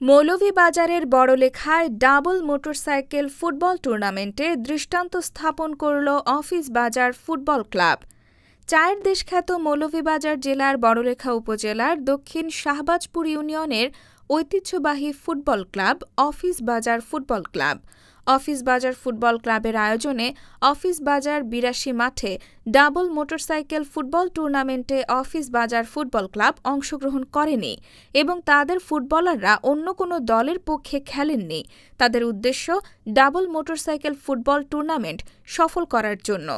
মৌলভীবাজারের বড়লেখায় double motorcycle football টুর্নামেন্টে দৃষ্টান্ত স্থাপন করল অফিস বাজার ফুটবল ক্লাব। চায়ের দেশখ্যাত মৌলভীবাজার জেলার বড়লেখা উপজেলার দক্ষিণ শাহবাজপুর ইউনিয়নের ঐতিহ্যবাহী ফুটবল ক্লাব, অফিস বাজার ফুটবল ক্লাব। অফিস বাজার ফুটবল ক্লাবের আয়োজনে অফিস বাজার বিরাশি মাঠে ডাবল মোটরসাইকেল ফুটবল টুর্নামেন্টে অফিস বাজার ফুটবল ক্লাব অংশগ্রহণ করেনি এবং তাদের ফুটবলাররা অন্য কোনো দলের পক্ষে খেলেননি। তাদের উদ্দেশ্য ডাবল মোটরসাইকেল ফুটবল টুর্নামেন্ট সফল করার জন্য।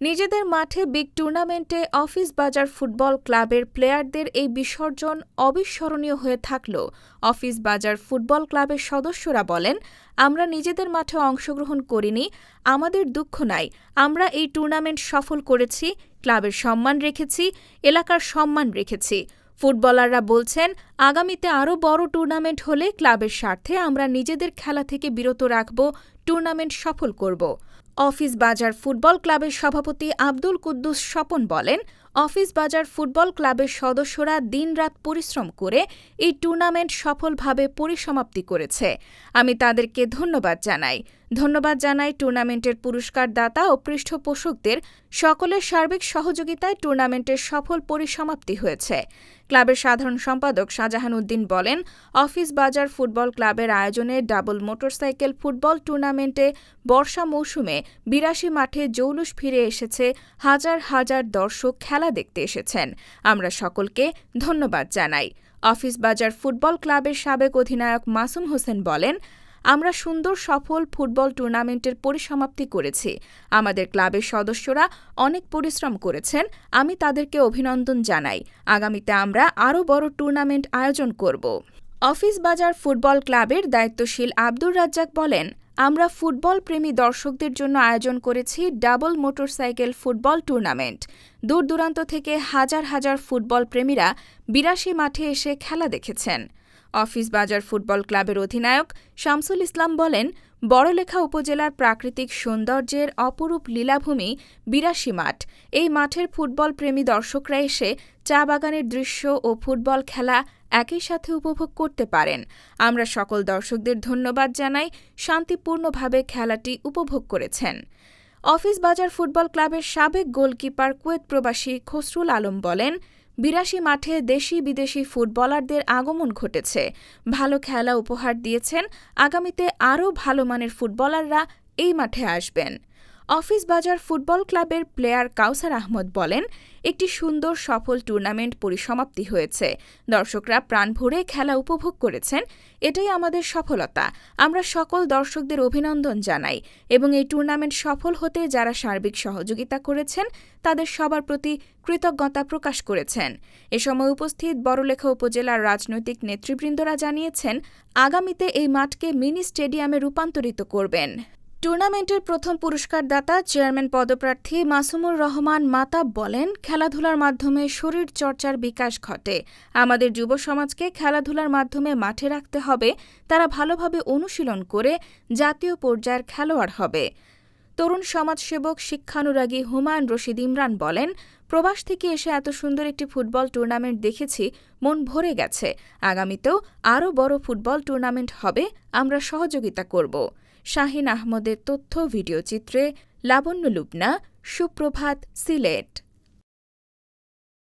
নিজেদের মাঠে বিগ টুর্নামেন্টে অফিস বাজার ফুটবল ক্লাবের প্লেয়ারদের এই বিসর্জন অবিস্মরণীয় হয়ে থাকলেও অফিস বাজার ফুটবল ক্লাবের সদস্যরা বলেন, আমরা নিজেদের মাঠে অংশগ্রহণ করিনি, আমাদের দুঃখ নাই। আমরা এই টুর্নামেন্ট সফল করেছি, ক্লাবের সম্মান রেখেছি, এলাকার সম্মান রেখেছি। ফুটবলাররা বলছেন আগামীতে আরও বড় টুর্নামেন্ট হলে ক্লাবের স্বার্থে আমরা নিজেদের খেলা থেকে বিরত রাখব, টুর্নামেন্ট সফল করব। অফিস বাজার ফুটবল ক্লাবের সভাপতি আব্দুল কুদ্দুস স্বপন বলেন, অফিস বাজার ফুটবল ক্লাবের সদস্যরা দিনরাত পরিশ্রম করে এই টুর্নামেন্ট সফলভাবে পরিসমাপ্তি করেছে। আমি তাদেরকে ধন্যবাদ জানাই। ধন্যবাদ জানাই টুর্নামেন্টের পুরস্কার দাতা ও পৃষ্ঠপোষকদের। সকলের সার্বিক সহযোগিতায় টুর্নামেন্টের সফল পরিসমাপ্তি হয়েছে। ক্লাবের সাধারণ সম্পাদক শাহজাহান উদ্দিন বলেন, অফিস বাজার ফুটবল ক্লাবের আয়োজনে ডাবল মোটরসাইকেল ফুটবল টুর্নামেন্টে বর্ষা মৌসুমে বিরাশি মাঠে জৌলুস ফিরে এসেছে, হাজার হাজার দর্শক খেলা দেখতে এসেছেন। আমরা সকলকে ধন্যবাদ জানাই। অফিস বাজার ফুটবল ক্লাবের সাবেক অধিনায়ক মাসুম হোসেন বলেন আমরা সুন্দর, সফল ফুটবল টুর্নামেন্টের পরিসমাপ্তি করেছি। আমাদের ক্লাবের সদস্যরা অনেক পরিশ্রম করেছেন। আমি তাদেরকে অভিনন্দন জানাই। আগামীতে আমরা আরও বড় টুর্নামেন্ট আয়োজন করব। অফিস বাজার ফুটবল ক্লাবের দায়িত্বশীল আব্দুর রাজ্জাক বলেন, আমরা ফুটবল প্রেমী দর্শকদের জন্য আয়োজন করেছি ডাবল মোটরসাইকেল ফুটবল টুর্নামেন্ট। দূর দূরান্ত থেকে হাজার হাজার ফুটবল প্রেমীরা বিরাশি মাঠে এসে খেলা দেখেছেন। অফিস বাজার ফুটবল ক্লাবের অধিনায়ক শামসুল ইসলাম বলেন, বড়লেখা উপজেলার প্রাকৃতিক সৌন্দর্যের অপরূপ লীলাভূমি বিরাশি মাঠ। এই মাঠের ফুটবল প্রেমী দর্শকরা এসে চা বাগানের দৃশ্য ও ফুটবল খেলা একই সাথে উপভোগ করতে পারেন। আমরা সকল দর্শকদের ধন্যবাদ জানাই, শান্তিপূর্ণভাবে খেলাটি উপভোগ করেছেন। অফিস বাজার ফুটবল ক্লাবের সাবেক গোলকিপার কুয়েত প্রবাসী খসরুল আলম বলেন বিরাশি মাঠে দেশি বিদেশি ফুটবলারদের আগমন ঘটেছে। ভালো খেলা উপহার দিয়েছেন। আগামীতে আরও ভালো মানের ফুটবলাররা এই মাঠে আসবেন। অফিস বাজার ফুটবল ক্লাবের প্লেয়ার কাউসার আহমদ বলেন, একটি সুন্দর সফল টুর্নামেন্ট পরিসমাপ্তি হয়েছে। দর্শকরা প্রাণ ভরে খেলা উপভোগ করেছেন। এটাই আমাদের সফলতা। আমরা সকল দর্শকদের অভিনন্দন জানাই এবং এই টুর্নামেন্ট সফল হতে যারা সার্বিক সহযোগিতা করেছেন, তাদের সবার প্রতি কৃতজ্ঞতা প্রকাশ করেছেন। এ সময় উপস্থিত বড়লেখা উপজেলার রাজনৈতিক নেতৃবৃন্দরা জানিয়েছেন, আগামীতে এই মাঠকে মিনি স্টেডিয়ামে রূপান্তরিত করবেন। টুর্নামেন্টের প্রথম পুরস্কারদাতা চেয়ারম্যান পদপ্রার্থী মাসুমুর রহমান মাতাব বলেন, খেলাধুলার মাধ্যমে শরীর চর্চার বিকাশ ঘটে। আমাদের যুব সমাজকে খেলাধুলার মাধ্যমে মাঠে রাখতে হবে, তারা ভালোভাবে অনুশীলন করে জাতীয় পর্যায়ের খেলোয়াড় হবে। তরুণ সমাজসেবক শিক্ষানুরাগী হুমায়ুন রশিদ ইমরান বলেন, প্রবাস থেকে এসে এত সুন্দর একটি ফুটবল টুর্নামেন্ট দেখেছি, মন ভরে গেছে। আগামীতেও আরও বড় ফুটবল টুর্নামেন্ট হবে, আমরা সহযোগিতা করব। শাহিন আহমদের তথ্য ভিডিওচিত্রে লাবণ্য লুবনা সুপ্রভাত সিলেট।